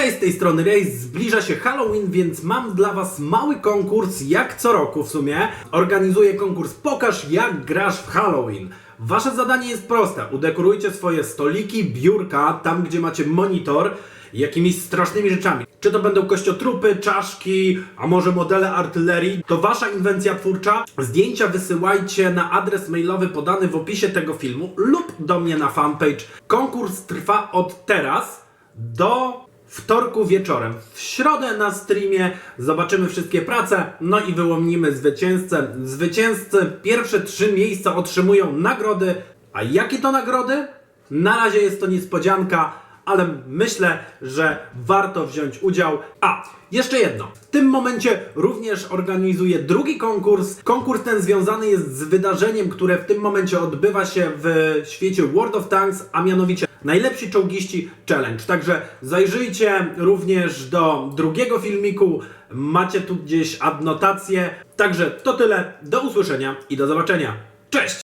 Cześć, z tej strony Rejs, zbliża się Halloween, więc mam dla Was mały konkurs, jak co roku w sumie. Organizuję konkurs Pokaż jak grasz w Halloween. Wasze zadanie jest proste, udekorujcie swoje stoliki, biurka, tam gdzie macie monitor, jakimiś strasznymi rzeczami. Czy to będą kościotrupy, czaszki, a może modele artylerii, to wasza inwencja twórcza. Zdjęcia wysyłajcie na adres mailowy podany w opisie tego filmu lub do mnie na fanpage. Konkurs trwa od teraz do wtorku wieczorem. W środę na streamie zobaczymy wszystkie prace, no i wyłonimy zwycięzcę. Zwycięzcy pierwsze trzy miejsca otrzymują nagrody. A jakie to nagrody? Na razie jest to niespodzianka, ale myślę, że warto wziąć udział. A, jeszcze jedno. W tym momencie również organizuję drugi konkurs. Konkurs ten związany jest z wydarzeniem, które w tym momencie odbywa się w świecie World of Tanks, a mianowicie Najlepsi Czołgiści Challenge. Także zajrzyjcie również do drugiego filmiku. Macie tu gdzieś adnotację. Także to tyle. Do usłyszenia i do zobaczenia. Cześć!